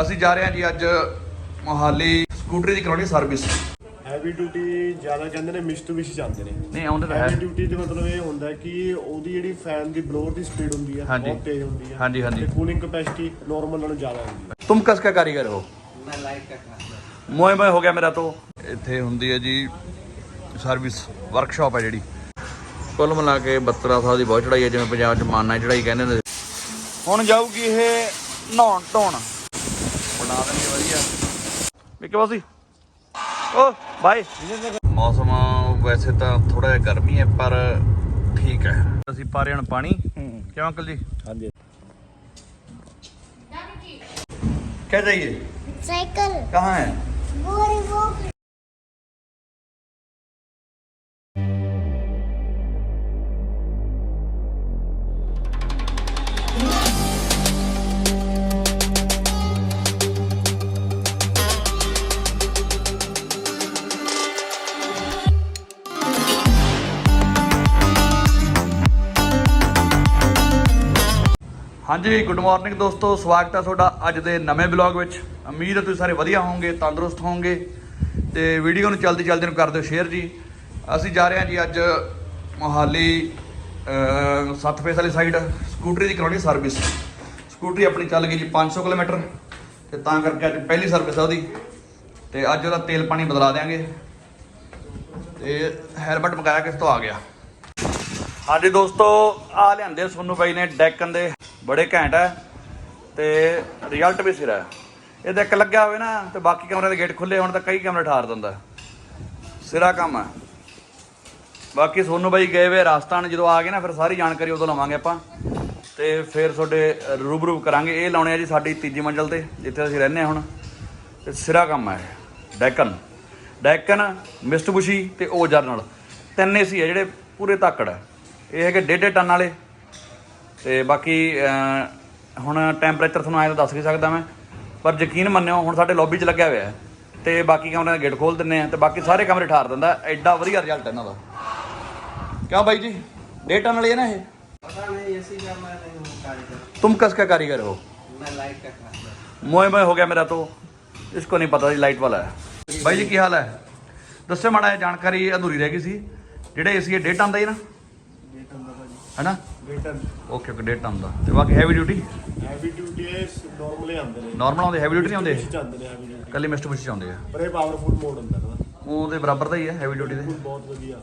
ਅਸੀਂ ਜਾ ਰਹੇ ਹਾਂ ਜੀ ਅੱਜ ਮੋਹਾਲੀ ਸਕੂਟਰੀ ਦੀ ਕਰਾਉਣੀ ਸਰਵਿਸ ਹੈਵੀ ਡਿਊਟੀ ਜ਼ਿਆਦਾ ਕਹਿੰਦੇ ਨੇ ਮਿਸਟੂਬਿਸ਼ੀ ਜਾਂਦੇ ਨੇ ਨਹੀਂ ਆਉਂਦੇ ਤਾਂ ਹੈਵੀ ਹੈ ਡਿਊਟੀ ਦੇ ਮਤਲਬ ਇਹ ਹੁੰਦਾ ਹੈ ਕਿ ਉਹਦੀ ਜਿਹੜੀ ਫੈਨ ਦੀ ਬਲੋਰ ਦੀ ਸਪੀਡ ਹੁੰਦੀ ਹੈ ਹਾਂਜੀ। ਬਹੁਤ ਤੇਜ਼ ਹੁੰਦੀ ਹੈ ਹਾਂਜੀ, ਹਾਂਜੀ। ਤੇ ਕੂਲਿੰਗ ਕਪੈਸਿਟੀ ਨਾਰਮਲ ਨਾਲੋਂ ਜ਼ਿਆਦਾ ਹੁੰਦੀ ਹੈ तुम कस का कारीगर हो मैं लाइट का काम ਮੋਏ ਮੋਏ ਹੋ ਗਿਆ ਮੇਰਾ ਤੋਂ ਇੱਥੇ ਹੁੰਦੀ ਹੈ ਜੀ ਸਰਵਿਸ ਵਰਕਸ਼ਾਪ ਹੈ ਜਿਹੜੀ ਕੁੱਲ ਮਿਲਾ ਕੇ 72 ਸਾਲ ਦੀ ਬਹੁਤ ਚੜਾਈ ਹੈ ਜਿਵੇਂ ਪੰਜਾਬ ਚ ਮਾਨਾ ਚੜਾਈ ਕਹਿੰਦੇ ਨੇ ਹੁਣ ਜਾਊਗੀ ਇਹ ਨਹਾਉਣ ਧੋਣ ਬਣਾ ਦੇਣਗੇ ਵਧੀਆ ਵਿਕੇ ਬਾਸੀ ਓ ਬਾਈ ਮੌਸਮ ਵੈਸੇ ਤਾਂ ਥੋੜਾ ਜਿਹਾ ਗਰਮੀ ਹੈ ਪਰ ਠੀਕ ਹੈ ਅਸੀਂ ਪਾ ਰਹੇ ਹਾਂ ਪਾਣੀ ਕਿਉਂ ਅੰਕਲ ਜੀ ਹਾਂਜੀ क्या चाहिए साइकिल कहाँ है गोरी वो ਹਾਂਜੀ ਗੁੱਡ ਮਾਰਨਿੰਗ ਦੋਸਤੋ ਸਵਾਗਤ ਹੈ ਤੁਹਾਡਾ ਅੱਜ ਦੇ ਨਵੇਂ ਬਲੌਗ ਵਿੱਚ। ਉਮੀਦ ਹੈ ਤੁਸੀਂ ਸਾਰੇ ਵਧੀਆ ਹੋਵੋਗੇ ਤੰਦਰੁਸਤ ਹੋਵੋਗੇ। ਤੇ ਵੀਡੀਓ ਨੂੰ ਜਲਦੀ ਜਲਦੀ ਨੂੰ ਕਰ ਦਿਓ ਸ਼ੇਅਰ ਜੀ। ਅਸੀਂ ਜਾ ਰਹੇ ਹਾਂ ਜੀ ਅੱਜ ਮੋਹਾਲੀ ਅਹ, ਸੱਤ ਫੇਸ ਵਾਲੀ ਸਾਈਡ ਸਕੂਟਰੀ ਦੀ ਕਰਾਉਣੀ ਸਰਵਿਸ ਸਕੂਟਰੀ ਆਪਣੀ ਚੱਲ ਗਈ ਜੀ 500 ਕਿਲੋਮੀਟਰ। ਤੇ ਤਾਂ ਕਰਕੇ ਅੱਜ ਪਹਿਲੀ ਸਰਵਿਸ ਆ ਉਹਦੀ। ਤੇ ਅੱਜ ਉਹਦਾ ਤੇਲ ਪਾਣੀ ਬਦਲਾ ਦਿਆਂਗੇ। ਤੇ ਹੈਲਮਟ ਮੰਗਾਇਆ ਕਿਸ ਤੋਂ ਆ ਗਿਆ। ਹਾਂਜੀ ਦੋਸਤੋ ਆ ਲਿਆਂਦੇ ਸੋਨੂ ਬਾਈ ਨੇ ਡੈਕਨ ਦੇ। ਬੜੇ ਘੈਂਟ ਹੈ ਤੇ ਰਿਜ਼ਲਟ ਵੀ ਸਿਰਾ। ਹੈ ਇੱਕ ਲੱਗਿਆ ਹੋਵੇ ਨਾ ਤੇ ਬਾਕੀ ਕਮਰੇ ਦੇ ਗੇਟ ਖੁੱਲੇ ਹੋਣ ਤਾਂ ਕਈ ਕਮਰੇ ਠਾਰ ਦਿੰਦਾ। ਸਿਰਾ ਕੰਮ ਹੈ ਬਾਕੀ ਸੋਨੂ ਬਾਈ ਗਏ ਵੇ ਰਾਜਸਥਾਨ, ਜਦੋਂ ਆ ਗਏ ਨਾ ਫਿਰ ਸਾਰੀ ਜਾਣਕਾਰੀ ਉਦੋਂ ਲਵਾਂਗੇ ਆਪਾਂ। ਤੇ ਫਿਰ ਤੁਹਾਡੇ ਰੂਬਰੂ ਕਰਾਂਗੇ। ਇਹ ਲਾਉਣੇ ਆ ਜੀ ਸਾਡੀ ਤੀਜੀ ਮੰਜ਼ਲ ਤੇ, ਜਿੱਥੇ ਅਸੀਂ ਰਹਿੰਦੇ ਹਾਂ ਹੁਣ। ਤੇ ਸਿਰਾ ਕੰਮ ਹੈ ਇਹ। ਡੈਕਨ। ਡੈਕਨ, ਮਿਸਟਬੁਸ਼ੀ ਤੇ ਉਹ ਜਰਨਲ ਤਿੰਨ ਏਸੀ ਆ ਜਿਹੜੇ ਪੂਰੇ ਤਾਕੜ ਹੈ ਇਹ ਹੈਗੇ ਡੇਢ ਡੇਢ ਟਨ ਵਾਲੇ। ਤੇ ਬਾਕੀ ਅਹ, ਹੁਣ ਟੈਂਪਰੇਚਰ ਤੁਹਾਨੂੰ ਆਇਆ ਤਾਂ ਦੱਸ ਨਹੀਂ ਸਕਦਾ ਮੈਂ ਪਰ ਯਕੀਨ ਮੰਨਿਓ ਹੁਣ ਸਾਡੇ ਲੌਬੀ 'ਚ ਲੱਗਿਆ ਹੋਇਆ ਹੈ ਤੇ ਬਾਕੀ ਕਮਰਿਆਂ ਦੇ ਗੇਟ ਖੋਲ ਦਿੰਨੇ ਆ ਤੇ ਬਾਕੀ ਸਾਰੇ ਕਮਰੇ ਠਾਰ ਦਿੰਦਾ ਐਡਾ ਵਧੀਆ ਰਿਜ਼ਲਟ ਇਹਨਾਂ ਦਾ ਕਿਉਂ ਬਾਈ ਜੀ ਡੇਢ ਟਨ ਵਾਲੇ ਹੈ ਨਾ ਇਹ पता नहीं ऐसी का मैं नहीं हूँ कारीगर तुम कस का कारीगर हो मैं लाइट का काम करता मोए मोए हो गया मेरा तो इसको नहीं पता जी ਲਾਈਟ ਵਾਲਾ ਹੈ ਬਾਈ ਜੀ ਕੀ ਹਾਲ ਹੈ ਦੱਸਿਓ ਮਾੜਾ ਜਿਹਾ ਜਾਣਕਾਰੀ ਅਧੂਰੀ ਰਹਿ ਗਈ ਸੀ ਜਿਹੜੇ ਏਸੀ ਡੇਢ ਟਨ ਦਾ ਹੀ ਨਾ ਹੈਨਾ ਬੇਟਰ ਓਕੇ ਓਕੇ ਡੇਢ ਟਨ ਦਾ ਤੇ ਬਾਕੀ heavy duty heavy duty normally ਆਉਂਦੇ ਨੇ। ਨਾਰਮਲ ਆਉਂਦੇ ਹੈਵੀ ਡਿਊਟੀ ਨਹੀਂ ਆਉਂਦੇ? ਆਉਂਦੇ ਨੇ ਹੈਵੀ ਡਿਊਟੀ ਕੱਲੀ ਮਿਸਟਰ ਬੁਸ਼ ਆਉਂਦੇ ਆ। ਪਰ ਇਹ ਪਾਵਰਫੁਲ ਮੋਡ ਹੁੰਦਾ ਇਹਦਾ ਉਹਦੇ ਬਰਾਬਰ ਦਾ ਹੀ ਹੈ ਹੈਵੀ ਡਿਊਟੀ ਦੇ। ਬਹੁਤ ਵਧੀਆ।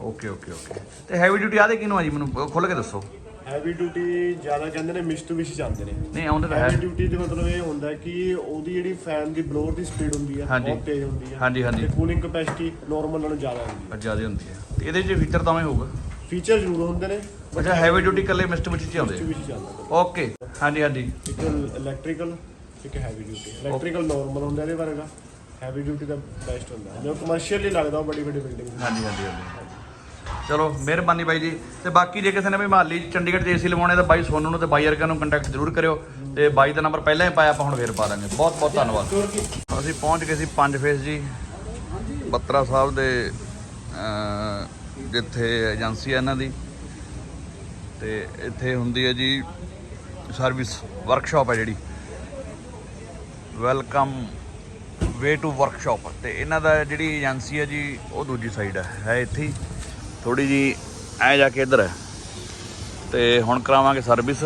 ਓਕੇ ਓਕੇ ਓਕੇ ਤੇ ਹੈਵੀ ਡਿਊਟੀ ਆਦੇ ਕਿਨੂੰ ਆ ਜੀ ਮੈਨੂੰ ਖੁੱਲ ਕੇ ਦੱਸੋ। ਹੈਵੀ ਡਿਊਟੀ ਜ਼ਿਆਦਾ ਕਹਿੰਦੇ ਨੇ ਮਿਸਟੂਬਿਸ਼ੀ ਜਾਂਦੇ ਨੇ। ਨਹੀਂ ਆਉਂਦੇ ਤਾਂ ਹੈਵੀ ਹੈ ਡਿਊਟੀ ਦੇ ਮਤਲਬ ਇਹ ਹੁੰਦਾ ਕਿ ਉਹਦੀ ਜਿਹੜੀ ਫੈਨ ਦੀ ਬਲੋਰ ਦੀ ਸਪੀਡ ਹੁੰਦੀ ਹੈ। ਬਹੁਤ ਤੇਜ਼ ਹੁੰਦੀ ਹੈ ਹਾਂਜੀ, ਹਾਂਜੀ। ਤੇ ਕੂਲਿੰਗ ਕਪੈਸਿਟੀ ਨਾਰਮਲ ਨਾਲੋਂ ਜ਼ਿਆਦਾ ਹੁੰਦੀ ਹੈ ਜ਼ਿਆਦਾ ਹੁੰਦੀ ਹੈ ਤੇ ਇਹਦੇ 'ਚ ਫੀਚਰ ਤਾਂ ਉਵੇਂ ਹੋਊਗਾ। ਫੀਚਰ ਜ਼ਰੂਰ ਹੁੰਦੇ ਨੇ। ਅੱਛਾ ਹੈਵੀ ਡਿਊਟੀ ਕੱਲੇ ਮਿਸਟਰ ਬੁਸ਼ 'ਚ ਆਉਂਦੇ ਚੱਲਦਾ ਓਕੇ ਹਾਂਜੀ ਹਾਂਜੀ। ਇੱਕ ਇਲੈਕਟ੍ਰੀਕਲ ਇੱਕ ਹੈਵੀ ਡਿਊਟੀ ਇਲੈਕਟ੍ਰੀਕਲ ਨਾਰਮਲ ਹੁੰਦਾ ਇਹਦੇ ਵਰਗਾ ਹੈਵੀ ਡਿਊਟੀ ਦਾ ਬੈਸਟ ਹੁੰਦਾ। ਜੋ ਕਮਰਸ਼ੀਅਲੀ ਲੱਗਦਾ ਉਹ ਬੜੀ ਵੱਡੀ ਬਿਲਡਿੰਗ ਹਾਂਜੀ ਹਾਂਜੀ ਹਾਂਜੀ। ਚਲੋ ਮਿਹਰਬਾਨੀ ਬਾਈ ਜੀ। ਤੇ ਬਾਕੀ ਜੇ ਕਿਸੇ ਨੇ ਵੀ ਮਹਾਲੀ ਚੰਡੀਗੜ੍ਹ 'ਚ ਏਸੀ ਲਵਾਉਣੇ ਤਾਂ ਬਾਈ ਸੋਨੂ ਨੂੰ ਤੇ ਬਾਈ ਅਰਕਾ ਨੂੰ ਕੰਟੈਕਟ ਜ਼ਰੂਰ ਕਰਿਓ। ਤੇ ਬਾਈ ਦਾ ਨੰਬਰ ਪਹਿਲਾਂ ਹੀ ਪਾਇਆ ਆਪਾਂ ਹੁਣ ਫੇਰ ਪਾ ਦਾਂਗੇ। ਬਹੁਤ ਬਹੁਤ ਧੰਨਵਾਦ। ਅਸੀਂ ਪਹੁੰਚ ਗਏ ਸੀ ਪੰਜ ਫੇਸ ਜੀ। ਬੱਤਰਾ ਸਾਹਿਬ ਦੇ ਅਹ, ਜਿੱਥੇ ਏਜੰਸੀ ਹੈ ਇਹਨਾਂ ਦੀ। ਤੇ ਇੱਥੇ ਹੁੰਦੀ ਹੈ ਜੀ ਸਰਵਿਸ ਵਰਕਸ਼ਾਪ ਹੈ ਜਿਹੜੀ। Welcome way to workshop. ਤੇ ਇਹਨਾਂ ਦਾ ਜਿਹੜੀ ਏਜੰਸੀ ਹੈ ਜੀ, ਉਹ ਦੂਜੀ ਸਾਈਡ ਹੈ ਹੈ ਇੱਥੇ ਹੀ। ਥੋੜੀ ਜੀ ਐ ਜਾ ਕੇ ਇੱਧਰ ਹੈ। ਤੇ ਹੁਣ ਕਰਾਵਾਂਗੇ ਸਰਵਿਸ।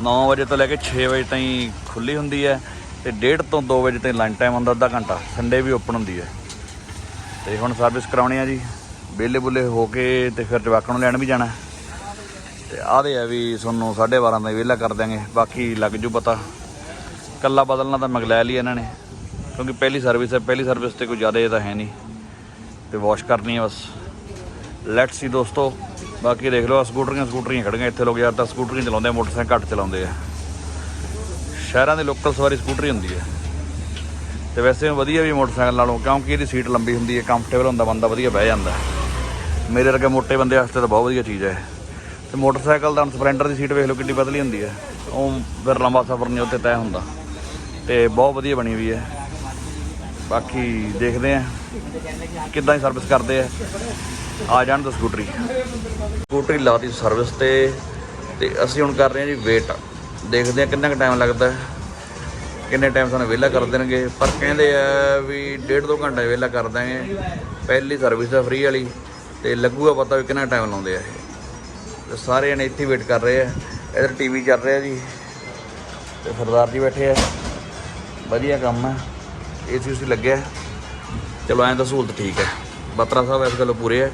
9 ਵਜੇ ਤੋਂ ਲੈ ਕੇ 6 ਵਜੇ ਤਾਈਂ ਖੁੱਲੀ ਹੁੰਦੀ ਹੈ। ਤੇ 1:30 ਤੋਂ 2 ਵਜੇ ਤਾਈਂ ਲੰਚ ਟਾਈਮ ਹੁੰਦਾ, ਅੱਧਾ ਘੰਟਾ। ਸੰਡੇ ਵੀ ਓਪਨ ਹੁੰਦੀ ਹੈ। ਤੇ ਹੁਣ ਸਰਵਿਸ ਕਰਾਉਣੀ ਆ ਜੀ। ਵਿਹਲੇ ਬੁੱਲੇ ਹੋ ਕੇ ਤੇ ਫਿਰ ਜਵਾਕਾਂ ਨੂੰ ਲੈਣ ਵੀ ਜਾਣਾ। ਤੇ ਆਦੇ ਆ ਵੀ ਤੁਹਾਨੂੰ 12:30 ਦਾ ਵਿਹਲਾ ਕਰ ਦਿਆਂਗੇ। ਬਾਕੀ ਲੱਗ ਜੂ ਪਤਾ। ਕੱਲਾ ਬਦਲਣਾ ਤਾਂ ਮਗਲਾ ਲਈ ਇਹਨਾਂ ਨੇ। ਕਿਉਂਕਿ ਪਹਿਲੀ ਸਰਵਿਸ ਹੈ, ਪਹਿਲੀ ਸਰਵਿਸ ਤੇ ਕੋਈ ਜ਼ਿਆਦਾ ਇਹ ਤਾਂ ਹੈ ਨਹੀਂ। ਤੇ ਵਾਸ਼ ਕਰਨੀ ਹੈ ਬਸ। ਲੈਟਸ ਸੀ ਦੋਸਤੋ। ਬਾਕੀ ਦੇਖ ਲਓ ਸਕੂਟਰੀਆਂ ਸਕੂਟਰੀਆਂ ਖੜੀਆਂ ਇੱਥੇ ਲੋਕ। ਯਾਰ ਤਾਂ ਸਕੂਟਰੀਆਂ ਚਲਾਉਂਦੇ ਆ, ਮੋਟਰਸਾਈਕਲ ਘੱਟ ਚਲਾਉਂਦੇ ਆ। ਸ਼ਹਿਰਾਂ ਦੇ ਲੋਕਲ ਸਵਾਰੀ ਸਕੂਟਰੀ ਹੁੰਦੀ ਹੈ ਤੇ ਵੈਸੇ ਵਧੀਆ ਵੀ ਮੋਟਰਸਾਈਕਲ ਨਾਲੋਂ, ਕਿਉਂਕਿ ਇਹਦੀ ਸੀਟ ਲੰਬੀ ਹੁੰਦੀ ਹੈ ਕੰਫਰਟੇਬਲ ਹੁੰਦਾ, ਬੰਦਾ ਵਧੀਆ ਬਹਿ ਜਾਂਦਾ। ਮੇਰੇ ਵਰਗੇ ਮੋਟੇ ਬੰਦੇ ਵਾਸਤੇ ਤਾਂ ਬਹੁਤ ਵਧੀਆ ਚੀਜ਼ ਹੈ। ਤੇ ਮੋਟਰਸਾਈਕਲ ਦਾ ਸਪਲੈਂਡਰ ਦੀ ਸੀਟ ਵੇਖ ਲਓ ਕਿੰਨੀ ਪਤਲੀ ਹੁੰਦੀ ਹੈ। ਉਹ ਫਿਰ ਲੰਬਾ ਸਫ਼ਰ ਨਹੀਂ ਉੱਤੇ ਤੈਅ ਹੁੰਦਾ। ਤੇ ਬਹੁਤ ਵਧੀਆ ਬਣੀ ਹੋਈ ਹੈ। ਬਾਕੀ ਦੇਖਦੇ ਆ ਕਿੱਦਾਂ ਹੀ ਸਰਵਿਸ ਕਰਦੇ ਆ। ਆ ਜਾਣ ਤਾਂ ਸਕੂਟਰੀ। ਸਕੂਟਰੀ ਲਾਤੀ ਸਰਵਿਸ ਤੇ ਤੇ ਅਸੀਂ ਹੁਣ ਕਰ ਰਹੇ ਹਾਂ ਜੀ ਵੇਟ ਦੇਖਦੇ ਆ ਕਿੰਨਾ ਕੁ ਟਾਈਮ ਲੱਗਦਾ ਹੈ। ਕਿੰਨੇ ਟਾਈਮ ਸਾਨੂੰ ਵਿਹਲਾ ਕਰ ਦੇਣਗੇ? ਪਰ ਕਹਿੰਦੇ ਆ ਵੀ ਡੇਢ ਦੋ ਘੰਟੇ ਵਿਹਲਾ ਕਰ ਦਾਂਗੇ ਪਹਿਲੀ ਸਰਵਿਸ ਆ ਫ੍ਰੀ ਵਾਲੀ ਤੇ ਲੱਗੂਗਾ ਪਤਾ ਵੀ ਕਿੰਨਾ ਟਾਈਮ ਲਾਉਂਦੇ ਆ ਇਹ। ਤੇ ਸਾਰੇ ਜਣੇ ਇੱਥੇ ਵੇਟ ਕਰ ਰਹੇ ਆ। ਇਧਰ ਟੀਵੀ ਚੱਲ ਰਿਹਾ ਜੀ। ਤੇ ਸਰਦਾਰ ਜੀ ਬੈਠੇ ਆ। ਵਧੀਆ ਕੰਮ ਆ। ਏਸੀ ਉਸੀ ਲੱਗਿਆ। ਚਲੋ ਐਂ ਤਾਂ ਸਹੂਲਤ ਠੀਕ ਹੈ ਬੱਤਰਾ ਸਾਹਿਬ ਇਸ ਗੱਲੋਂ ਪੂਰੇ ਆ।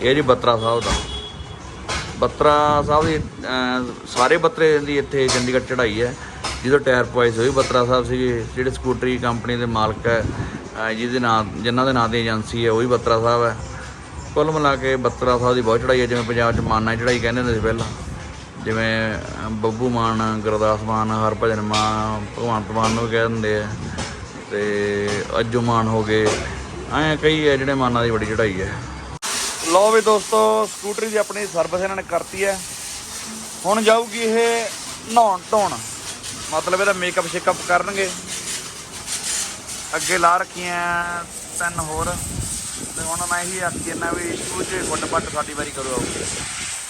ਇਹ ਜੀ ਬੱਤਰਾ ਸਾਹਿਬ ਦਾ। ਬੱਤਰਾ ਸਾਹਿਬ ਦੀ ਸਾਰੇ ਬੱਤਰੇ ਦੀ ਇੱਥੇ ਚੰਡੀਗੜ੍ਹ ਚੜ੍ਹਾਈ ਹੈ ਜਿਹਦੇ ਟਾਇਰ ਪਵਾਏ ਸੀ, ਉਹ ਵੀ ਬੱਤਰਾ ਸਾਹਿਬ ਸੀਗੇ, ਜਿਹੜੇ ਸਕੂਟਰੀ ਕੰਪਨੀ ਦੇ ਮਾਲਕ ਹੈ ਜਿਹਦੇ ਨਾਂ, ਜਿਨ੍ਹਾਂ ਦੇ ਨਾਂ ਦੀ ਏਜੰਸੀ ਹੈ, ਉਹ ਵੀ ਬੱਤਰਾ ਸਾਹਿਬ ਹੈ। ਕੁੱਲ ਮਿਲਾ ਕੇ ਬੱਤਰਾ ਸਾਹਿਬ ਦੀ ਬਹੁਤ ਚੜਾਈ ਹੈ, ਜਿਵੇਂ ਪੰਜਾਬ 'ਚ ਮਾਨਾ ਦੀ ਚੜਾਈ ਕਹਿੰਦੇ ਹੁੰਦੇ ਸੀ ਪਹਿਲਾਂ। ਜਿਵੇਂ ਬੱਬੂ ਮਾਨ, ਗੁਰਦਾਸ ਮਾਨ, ਹਰਭਜਨ ਮਾਨ, ਭਗਵੰਤ ਮਾਨ ਨੂੰ ਵੀ ਕਹਿ ਦਿੰਦੇ ਆ। ਤੇ ਅੱਜੂ ਮਾਨ ਹੋ ਗਏ, ਐਂ ਕਈ ਹੈ ਜਿਹੜੇ ਮਾਨਾਂ ਦੀ ਬੜੀ ਚੜਾਈ ਹੈ। ਲਓ ਵੀ ਦੋਸਤੋ, ਸਕੂਟਰੀ ਦੀ ਆਪਣੀ ਸਰਵਿਸ ਇਹਨਾਂ ਨੇ ਕਰਤੀ ਹੈ। ਹੁਣ ਜਾਊਗੀ ਇਹ ਨਹਾਉਣ ਧੋਣ ਮਤਲਬ ਇਹਦਾ ਮੇਕਅਪ ਸ਼ੇਕਅਪ ਕਰਨਗੇ। ਅੱਗੇ ਲਾ ਰੱਖੀਆਂ ਤਿੰਨ ਹੋਰ। ਤੇ ਹੁਣ ਮੈਂ ਇਹੀ ਆਖੀ ਜਾਂਦਾ ਵੀ ਸ਼ੁਰੂ 'ਚ ਗੁੱਟ ਪੱਟ ਸਾਡੀ ਵਾਰੀ ਕਰੋ ਆਉਗੀ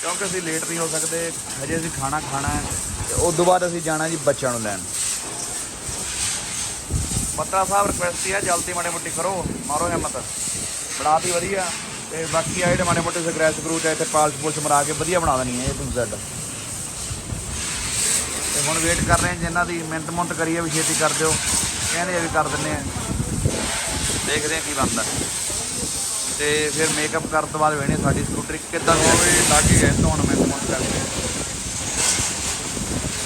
ਕਿਉਂਕਿ ਅਸੀਂ ਲੇਟ ਨਹੀਂ ਹੋ ਸਕਦੇ, ਹਜੇ ਅਸੀਂ ਖਾਣਾ ਖਾਣਾ ਹੈ, ਤੇ ਉਸ ਤੋਂ ਬਾਅਦ ਅਸੀਂ ਜਾਣਾ ਜੀ ਬੱਚਿਆਂ ਨੂੰ ਲੈਣ। ਬੱਤਰਾ ਸਾਹਿਬ ਰਿਕੁਐਸਟ ਹੀ ਆ, ਜਲਦੀ ਮਾੜੇ ਮੋਟੀ ਕਰੋ, ਮਾਰੋ ਹਿੰਮਤ। ਬਣਾਤੀ ਵਧੀਆ, ਤੇ ਬਾਕੀ ਆ ਜਿਹੜੇ ਮਾੜੇ ਮੋਟੇ ਸਕ੍ਰੈਚ ਸਕਰੂਚ ਆ, ਇੱਥੇ ਪਾਲਸ਼ ਪੁਲਸ਼ ਮਰਾ ਕੇ ਵਧੀਆ ਬਣਾ ਦੇਣੀ ਹੈ ਇਹ ਤੋਂ ਜ਼ੈਡ ਤੇ ਹੁਣ ਵੇਟ ਕਰ ਰਹੇ ਹਾਂ ਜਿਨ੍ਹਾਂ ਦੀ ਮਿਹਨਤ ਮੁੰਤ ਕਰੀਏ ਵੀ ਛੇਤੀ ਕਰ ਦਿਓ। ਕਹਿੰਦੇ ਆ ਵੀ ਕਰ ਦਿੰਨੇ ਆ ਦੇਖਦੇ ਆ ਕੀ ਬਣਦਾ। ਤੇ ਫਿਰ ਮੇਕਅਪ ਕਰਨ ਤੋਂ ਬਾਅਦ ਵੇਣੇ ਸਾਡੀ ਸਕੂਟਰੀ ਕਿੱਦਾਂ ਦੀ ਹੋਵੇ ਲੱਗ ਹੀ ਗਏ ਧੋਣ ਮਿਹਨਤ ਮੁੰਤ ਕਰਕੇ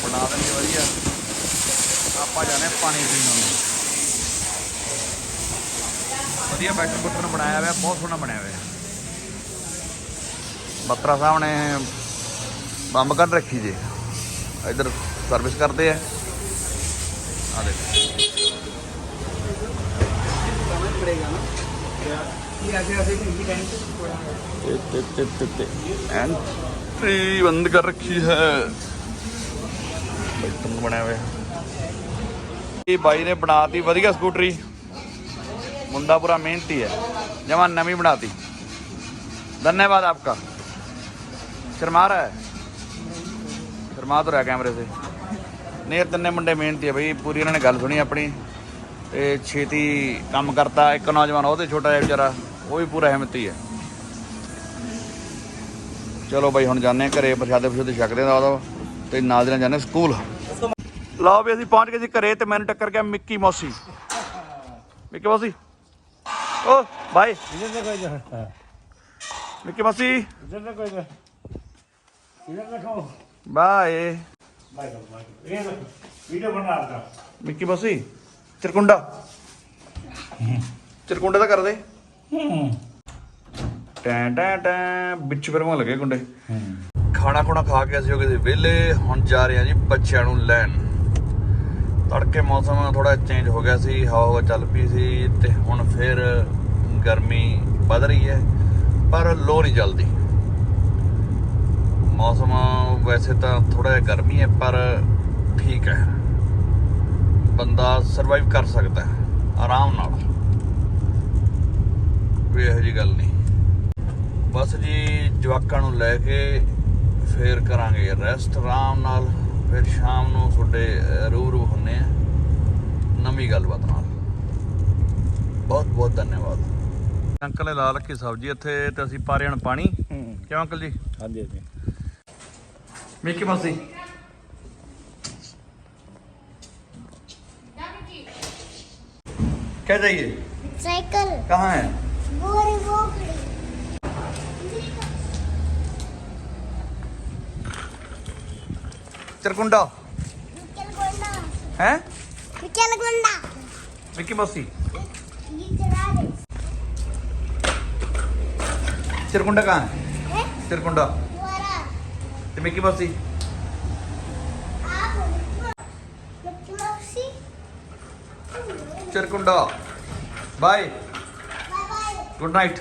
ਬਣਾ ਦੇਣੀ ਵਧੀਆ। ਆਪਾਂ ਜਾਣੇ ਪਾਣੀ ਪੀਣ ਨੂੰ। ਵਧੀਆ ਬੈਟਰ ਬੁੱਟਰ ਬਣਾਇਆ ਹੋਇਆ ਬਹੁਤ ਸੋਹਣਾ ਬਣਾਇਆ ਹੋਇਆ। ਬੱਤਰਾ ਸਾਹਿਬ ਨੇ ਬੰਬ ਕੱਢ ਰੱਖੀ ਜੀ। ਇਧਰ ਸਰਵਿਸ ਕਰਦੇ ਆ ਆ ਦੇਖੋ समझ पड़ेगा ना ये ऐसे ऐसे किसी टाइम पे थोड़ा ਤੇ ਤੇ ਤੇ ਤੇ ਐਂਟਰੀ ਬੰਦ ਕਰ ਰੱਖੀ ਹੈ ਬੈਠਣ ਨੂੰ ਬਣਿਆ ਹੋਇਆ ਇਹ ਬਾਈ ਨੇ ਬਣਾਤੀ ਵਧੀਆ ਸਕੂਟਰੀ ਮੁੰਡਾ ਪੂਰਾ ਮਿਹਨਤੀ ਹੈ ਜਮਾ ਨਵੀਂ ਬਣਾਤੀ धन्यवाद आपका शर्मा रहा है शर्मा तो रहा कैमरे से ਨਹੀਂ ਤਿੰਨੇ ਮੁੰਡੇ ਮਿਹਨਤੀ ਆ ਬਈ ਪੂਰੀ ਇਹਨਾਂ ਨੇ ਗੱਲ ਸੁਣੀ ਆਪਣੀ। ਤੇ ਛੇਤੀ ਕੰਮ ਕਰਤਾ ਇੱਕ ਨੌਜਵਾਨ ਉਹ ਛੋਟਾ ਜਿਹਾ ਵਿਚਾਰਾ ਉਹ ਵੀ ਪੂਰਾ ਹਿੰਮਤੀ ਹੈ ਚਲੋ ਬਾਈ ਹੁਣ ਜਾਂਦੇ ਆ ਘਰੇ ਪ੍ਰਸ਼ਾਦੇ ਪ੍ਰਸ਼ਾਦੇ ਛਕਦੇ ਦਾ ਤੇ ਨਾਲ ਦੇ ਨਾਲ ਜਾਂਦੇ ਸਕੂਲ। ਲਾਓ ਵੀ ਅਸੀਂ ਪਹੁੰਚ ਗਏ ਸੀ ਘਰੇ ਤੇ ਮੈਨੂੰ ਟੱਕਰ ਗਿਆ ਮਿੱਕੀ ਮੌਸੀ। ਮਿੱਕੀ ਮੌਸੀ? ਓ ਬਾਈ ਮਿੱਕੀ ਮੌਸੀ। ਬਾਏ ਵੀਡੀਓ ਬਣਾ ਲਾ ਮਿੱਕੀ ਬਸੀ ਚਰਕੁੰਡਾ ਚਰਕੁੰਡਾ ਤਾਂ ਕਰ ਦੇ ਟੈਂ ਟੈਂ ਟੈਂ ਵਿੱਚ ਫਰਮਾ ਲੱਗੇ ਕੁੰਡੇ। ਖਾਣਾ ਖੁਣਾ ਖਾ ਕੇ ਅਸੀਂ ਹੋ ਗਏ ਸੀ ਵਿਹਲੇ ਹੁਣ ਜਾ ਰਹੇ ਜੀ ਬੱਚਿਆਂ ਨੂੰ ਲੈਣ। ਤੜਕੇ ਮੌਸਮ ਥੋੜਾ ਚੇਂਜ ਹੋ ਗਿਆ ਸੀ ਹਵਾ ਹਵਾ ਚੱਲ ਪਈ ਸੀ ਤੇ ਹੁਣ ਫਿਰ ਗਰਮੀ ਵੱਧ ਰਹੀ ਹੈ ਪਰ ਲੋ ਨਹੀਂ ਜਲਦੀ ਮੌਸਮ ਵੈਸੇ ਤਾਂ ਥੋੜਾ ਜਿਹਾ ਗਰਮੀ ਹੈ ਪਰ ਠੀਕ ਹੈ। ਬੰਦਾ ਸਰਵਾਈਵ ਕਰ ਸਕਦਾ ਹੈ ਆਰਾਮ ਨਾਲ। ਕੋਈ ਇਹੋ ਜੀ ਗੱਲ ਨਹੀਂ। ਬਸ ਜੀ ਜਵਾਕਾਂ ਨੂੰ ਲੈ ਕੇ ਫੇਰ ਕਰਾਂਗੇ ਰੈਸਟ ਆਰਾਮ ਨਾਲ। ਫਿਰ ਸ਼ਾਮ ਨੂੰ ਤੁਹਾਡੇ ਰੂਰੂ ਹੁੰਨੇ ਆ ਨਵੀਂ ਗੱਲਬਾਤ ਨਾਲ। ਬਹੁਤ ਬਹੁਤ ਧੰਨਵਾਦ। ਅੰਕਲ ਨੇ ਲਾ ਰੱਖੀ ਸਬਜ਼ੀ ਇੱਥੇ ਤੇ ਅਸੀਂ ਪਾਰੇ ਹਣ ਪਾਣੀ। ਕਿਉਂ ਅੰਕਲ ਜੀ? ਹਾਂਜੀ ਹਾਂਜੀ। ਮਿੱਕੀ ਮਾਸੀ क्या चाहिए साइकिल कहाँ है बोरी बोकड़ी चरकुंडा निकल गोंडा है निकल गोंडा मिक्की मासी ये चला दे चरकुंडा कहाँ है हैं चरकुंडा द्वारा ਤੇ ਮਿੱਕੀ ਮਾਸੀ ਚਰਕੁੰਡਾ। ਬਾਏ। Good night.